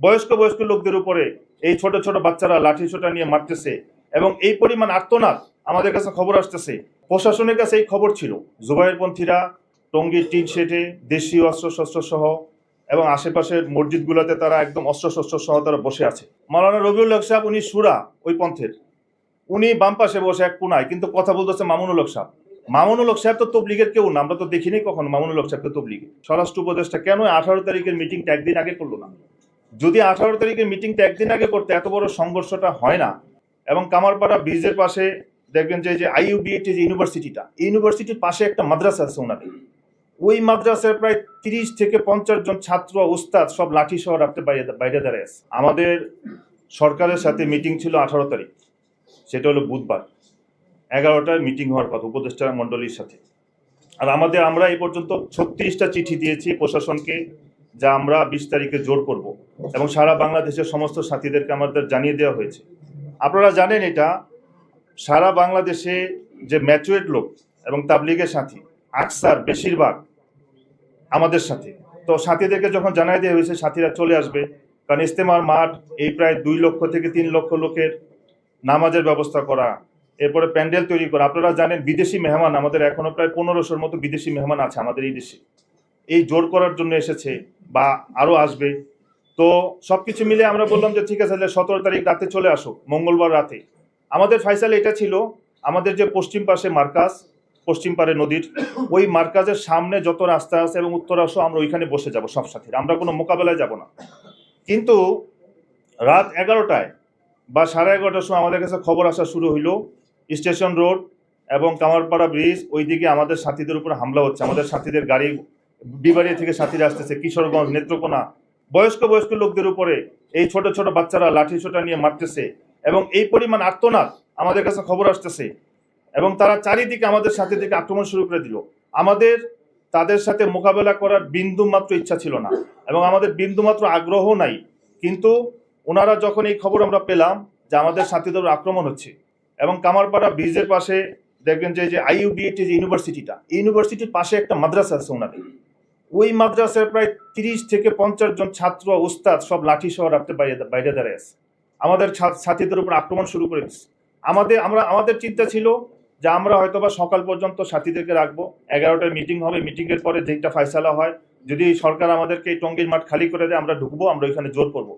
বয়স্ক বয়স্ক লোকদের উপরে এই ছোট ছোট বাচ্চারা লাঠি ছোটা নিয়ে মারতেছে এবং এই পরিমাণ আর্তনাদ আমাদের কাছে খবর আসতেছে। প্রশাসনের কাছে এই খবর ছিল। জুবাইরপন্থীরা টঙ্গীর টিন শেডে দেশীয় অস্ত্র শস্ত্র সহ এবং আশেপাশের মসজিদগুলোতে তারা একদম অস্ত্র শস্ত্র সহ তারা বসে আছে। মাওলানা রবিউল হক সাহেব, উনি সুরা ওই পন্থের। উনি বাম পাশে বসে এক কোনায়, কিন্তু কথা বলতেছে মামুনুল হক সাহেব। মামুনুল হক সাহেব তো তবলিগের কেউ না, আমরা তো দেখিনি কখনো মামুনুল হক সাহেবকে তবলিগে। স্বরাষ্ট্র উপদেষ্টা কেন আঠারো তারিখের মিটিংটা একদিন আগে করল না? যদি আঠারো তারিখের মিটিংটা একদিন আগে করতে এত বড় সংঘর্ষটা হয় না, এবং কামারপাড়া ব্রিজের পাশে দেখবেন যে আইইউবিএটি যে ইউনিভার্সিটিটা ইউনিভার্সিটির পাশে একটা মাদ্রাসা আছে ওনাদের। ওই মাদ্রাসার প্রায় তিরিশ থেকে পঞ্চাশ জন ছাত্র, উস্তাদ সব লাঠি সহ রাখতে বাইরে বাইরে দাঁড়িয়ে আছে। আমাদের সরকারের সাথে মিটিং ছিল আঠারো তারিখ। সেটা হলো বুধবার। এগারোটায় মিটিং হওয়ার কথা উপদেষ্টা মণ্ডলীর সাথে। আর আমাদের, আমরা এই পর্যন্ত ছত্রিশটা চিঠি দিয়েছি প্রশাসনকে। যা আমরা বিশ তারিখে জোর করব এবং সারা বাংলাদেশের সমস্ত সাথীদেরকে আমাদের জানিয়ে দেওয়া হয়েছে। আপনারা জানেন এটা, সারা বাংলাদেশে যে ম্যাচুয়েট লোক এবং তাবলিগের সাথী, আকসার বেশিরভাগ আমাদের সাথে। তো সাথীদেরকে যখন জানাই দেওয়া হয়েছে, সাথীরা চলে আসবে। কারণ ইস্তেমার মাঠ এই প্রায় দুই লক্ষ থেকে তিন লক্ষ লোকের নামাজের ব্যবস্থা করা, এরপরে প্যান্ডেল তৈরি করা। আপনারা জানেন বিদেশি মেহমান, আমাদের এখনও প্রায় পনেরোশোর মতো বিদেশি মেহমান আছে আমাদের এই দেশে। এই জোর করার জন্য এসেছে বা আরও আসবে। তো সব কিছু মিলে আমরা বললাম যে, ঠিক আছে, তাহলে সতেরো তারিখ রাতে চলে আসো, মঙ্গলবার রাতে। আমাদের ফাইসাল এটা ছিল, আমাদের যে পশ্চিম পাশে মার্কাজ, পশ্চিম পারে নদীর, ওই মার্কাজের সামনে যত রাস্তা আছে এবং উত্তর আসো, আমরা ওইখানে বসে যাব সব সাথীরা। আমরা কোনো মোকাবেলায় যাব না। কিন্তু রাত এগারোটায় বা সাড়ে এগারোটার সময় আমাদের কাছে খবর আসা শুরু হইল, স্টেশন রোড এবং কামারপাড়া ব্রিজ, ওইদিকে আমাদের সাথীদের উপর হামলা হচ্ছে। আমাদের সাথীদের গাড়ি বিবাড়িয়া থেকে সাথীরা আসতেছে, কিশোরগঞ্জ, নেত্রকোনা। বয়স্ক বয়স্ক লোকদের উপরে এই ছোট ছোট বাচ্চারা লাঠি ছোটা নিয়ে মারতেছে এবং এই পরিমাণ আর্তনাদ আমাদের কাছে খবর আসতেছে এবং তারা চারিদিকে আমাদের সাথে থেকে আক্রমণ শুরু করে দিল। আমাদের, তাদের সাথে মোকাবেলা করার বিন্দু মাত্র ইচ্ছা ছিল না এবং আমাদের বিন্দু মাত্র আগ্রহ নাই। কিন্তু ওনারা যখন এই খবর আমরা পেলাম যে আমাদের সাথীদের আক্রমণ হচ্ছে এবং কামারপাড়া ব্রিজের পাশে দেখবেন যে আইইউবিএটি যে ইউনিভার্সিটিটা ইউনিভার্সিটির পাশে একটা মাদ্রাসা আছে ওনাদের। ওই মাদ্রাসার প্রায় তিরিশ থেকে পঞ্চাশ জন ছাত্র, উস্তাদ সব লাঠি সহ রাখতে বাইরে বাইরে দাঁড়িয়ে আছে। আমাদের সাথীদের উপর আক্রমণ শুরু করে দিচ্ছে আমাদের, আমরা, আমাদের চিন্তা ছিল যে আমরা হয়তোবা সকাল পর্যন্ত সাথীদেরকে রাখব, এগারোটায় মিটিং হবে, মিটিংয়ের পরে যেটা ফয়সালা হয়, যদি সরকার আমাদেরকে এই টঙ্গীর মাঠ খালি করে দেয়, আমরা ঢুকবো, আমরা ওইখানে জোর করব।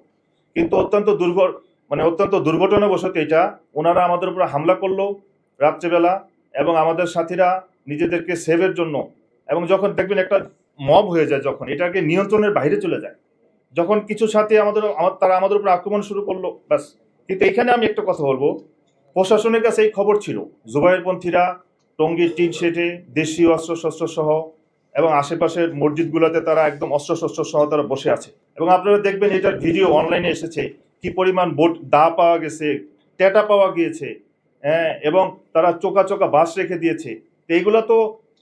কিন্তু অত্যন্ত দুর্ঘ মানে অত্যন্ত দুর্ঘটনাবশত এটা, ওনারা আমাদের উপর হামলা করল রাত্রেবেলা, এবং আমাদের সাথীরা নিজেদেরকে সেভের জন্য, এবং যখন দেখবেন একটা মব হয়ে যায় যখন, এটাকে নিয়ন্ত্রণের বাইরে চলে যায়। যখন কিছু সাথে আমাদের তারা আমাদের উপর আক্রমণ শুরু করল, ব্যাস। কিন্তু এখানে আমি একটা কথা বলব, প্রশাসনের কাছে এই খবর ছিল, জুবাইরপন্থীরা টঙ্গীর টিন শেডে দেশীয় অস্ত্র শস্ত্র সহ এবং আশেপাশের মসজিদগুলোতে তারা একদম অস্ত্র শস্ত্র সহ তারা বসে আছে। এবং আপনারা দেখবেন এটার ভিডিও অনলাইনে এসেছে, কি পরিমাণ বোট দা পাওয়া গেছে, টেটা পাওয়া গিয়েছে হ্যাঁ এবং তারা চোকা চোকা বাস রেখে দিয়েছে। তো এইগুলো তো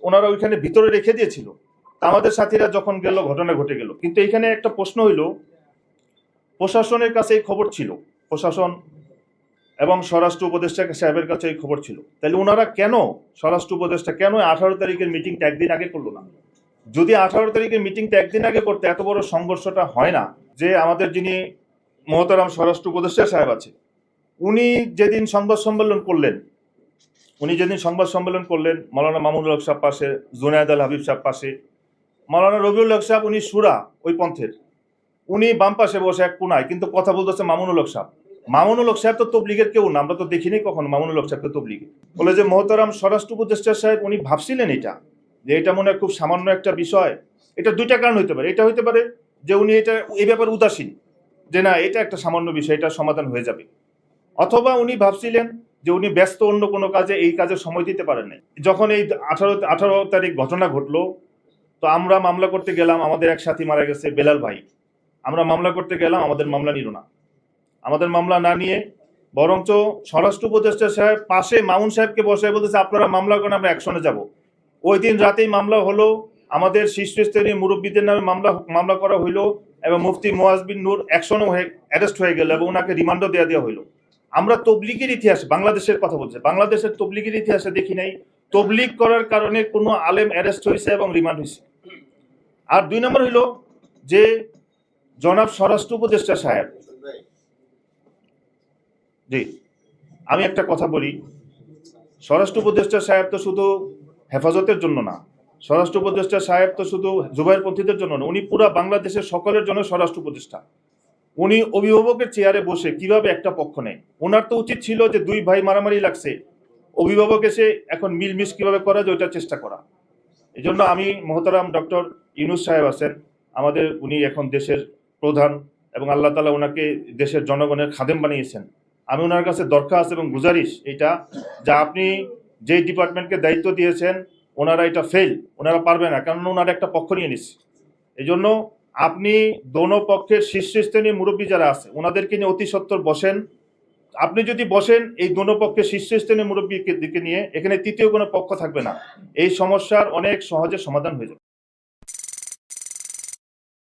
ওনারা ওইখানে ভিতরে রেখে দিয়েছিল। আমাদের সাথীরা যখন গেল, ঘটনা ঘটে গেল। কিন্তু এখানে একটা প্রশ্ন হইল, প্রশাসনের কাছে এই খবর ছিল? প্রশাসন এবং স্বরাষ্ট্র উপদেষ্টা সাহেবের কাছে এই খবর ছিল। তাহলে ওনারা কেন, স্বরাষ্ট্র উপদেষ্টা কেন আঠারো তারিখের মিটিংটা একদিন আগে করল না? যদি আঠারো তারিখের মিটিংটা একদিন আগে করতে এত বড় সংঘর্ষটা হয় না, যে আমাদের যিনি মহতারাম স্বরাষ্ট্র উপদেষ্টা সাহেব আছে, উনি যেদিন সংবাদ সম্মেলন করলেন, উনি যেদিন সংবাদ সম্মেলন করলেন, মৌলানা মামুনুল হক সাহেব পাশে জুনায়দ আল হাবিব সাহেব পাশে মৌলানা রবিউল হক সাহেব, উনি সুরা ওই পন্থের। উনি বাম পাশে বসে এক কোনায়, কিন্তু কথা বলতেছে মামুনুল হক সাহেব। মামুনুল হক সাহেব তো তবলিগের কেউ না, আমরা তো দেখিনি কখনো মামুনুল হক সাহেবকে তবলিগে। বলে যে, মহতারাম স্বরাষ্ট্র উপদেষ্টা সাহেব, উনি ভাবছিলেন এটা, যে এটা মনে হয় খুব সামান্য একটা বিষয়। এটা দুইটা কারণ হইতে পারে। এটা হইতে পারে যে, উনি এটা, এই ব্যাপারে উদাসীন, যে না, এটা একটা সামান্য বিষয় এটা সমাধান হয়ে যাবে। অথবা উনি ভাবছিলেন যে, উনি ব্যস্ত অন্য কোনো কাজে, এই কাজে সময় দিতে পারেন যখন এই আঠারো আঠারো তারিখ ঘটনা ঘটলো তো আমরা মামলা করতে গেলাম, আমাদের এক সাথী মারা গেছে, বেলাল ভাই। আমরা মামলা করতে গেলাম, আমাদের মামলা নিল না। আমাদের মামলা না নিয়ে বরঞ্চ স্বরাষ্ট্র উপদেষ্টা সাহেব পাশে মামুন সাহেবকে বসে বলতেছে, আপনারা মামলা করেন, আমরা অ্যাকশনে যাব। ওই দিন রাতেই মামলা হলো, আমাদের শীর্ষস্থানীয় মুরব্বীদের নামে মামলা মামলা করা হইল এবং মুফতি মোয়াজ বিন নূর অ্যাকশনও হয়ে, অ্যারেস্ট হয়ে গেল এবং ওনাকে রিমান্ডও দেওয়া দেওয়া হইল। আমরা তবলিগের ইতিহাসে, বাংলাদেশের কথা বলছে, বাংলাদেশের তবলিগের ইতিহাসে দেখি নাই। তবলিগ করার কারণে কোনো আলেম অ্যারেস্ট হয়েছে এবং রিমান্ড হয়েছে আর দুই নম্বর হইল যে জনাব স্বরাষ্ট্র উপদেষ্টা সাহেব। জি, আমি একটা কথা বলি। স্বরাষ্ট্র উপদেষ্টা সাহেব তো শুধু হেফাজতের জন্য না। স্বরাষ্ট্র উপদেষ্টা সাহেব তো শুধু জুবাইরপন্থীদের জন্য না, উনি পুরা বাংলাদেশের সকলের জন্য স্বরাষ্ট্র উপদেষ্টা। উনি অভিভাবকের চেয়ারে বসে কীভাবে একটা পক্ষ নেয়? ওনার তো উচিত ছিল যে দুই ভাই মারামারি লাগছে, অভিভাবক এসে এখন মিলমিশ কীভাবে করা যায় ওইটা চেষ্টা করা। এই জন্য আমি মহতারাম ডক্টর ইউনুস সাহেব আছেন, আমাদের উনি এখন দেশের প্রধান এবং আল্লাহ তালা ওনাকে দেশের জনগণের খাদেম বানিয়েছেন। আমি ওনার কাছে দরখাস্ত এবং গুজারিশ এটা যা আপনি যে ডিপার্টমেন্টকে দায়িত্ব দিয়েছেন ওনারা এটা ফেল ওনারা পারবে না কারণ ওনারা একটা পক্ষ নিয়ে নিচ্ছে। এই জন্য আপনি দোনো পক্ষের শীর্ষস্থানীয় মুরব্বী যারা আছে ওনাদেরকে নিয়ে অতি সত্বর বসেন আপনি যদি বসেন এই দোনো পক্ষে শীর্ষস্থানীয় মুরব্বীকে দিকে নিয়ে, এখানে তৃতীয় কোনো পক্ষ থাকবে না। এই সমস্যার অনেক সহজে সমাধান হয়ে যাবে।